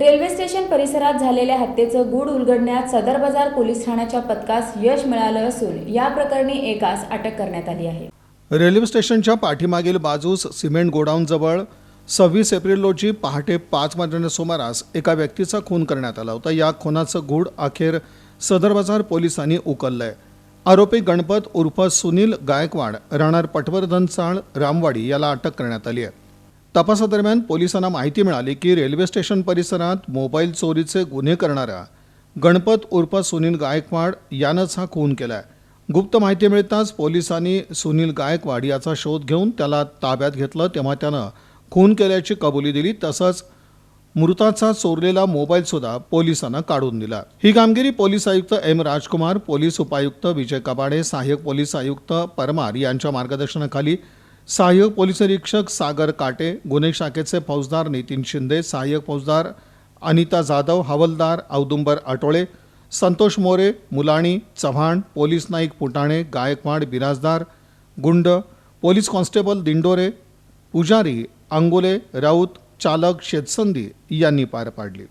Railway station परिसरात झालेल्या हत्येचं गूढ उलगडण्यात सदर बाजार पोलीस ठाण्याच्या पथकास यश मिळालं असून या प्रकरणी एकास अटक करण्यात आली आहे. रेल्वे स्टेशनच्या पाठीमागील बाजूस सिमेंट गोडाऊनजवळ सव्वीस एप्रिल रोजी पहाटे पाच वाजण्याच्या सुमारास एका व्यक्तीचा खून करण्यात आला होता. या खुनाचं गूढ अखेर सदर बाजार पोलिसांनी उकललंय. आरोपी गणपत उर्फ सुनील गायकवाड राहणार पटवर्धन चाळ रामवाडी याला अटक करण्यात आली आहे. तपासादरम्यान पोलिसांना माहिती मिळाली की रेल्वे स्टेशन परिसरात मोबाईल चोरीचे गुन्हे करणारा गणपत उर्फ सुनील गायकवाड यानंच हा खून केलाय. गुप्त माहिती मिळताच पोलिसांनी सुनील गायकवाड याचा शोध घेऊन त्याला ताब्यात घेतलं तेव्हा त्यानं खून केल्याची कबुली दिली तसंच मृताचा चोरलेला मोबाईल सुद्धा पोलिसांना काढून दिला. ही कामगिरी पोलीस आयुक्त एम राजकुमार पोलीस उपायुक्त विजय कबाडे सहाय्यक पोलीस आयुक्त परमार यांच्या मार्गदर्शनाखाली सहाय्यक पोलीस निरीक्षक सागर काटे गुन्हे शाखेचे फौजदार नितीन शिंदे सहाय्यक फौजदार अनिता जाधव हवलदार Audumbar Atole Santosh More Mulani Chavan police Naik Putane Gaikwad Birajdar Gund police constable Dindore पुजारी अंगोले राऊत चालक शेतसंदी यांनी पार पाडली.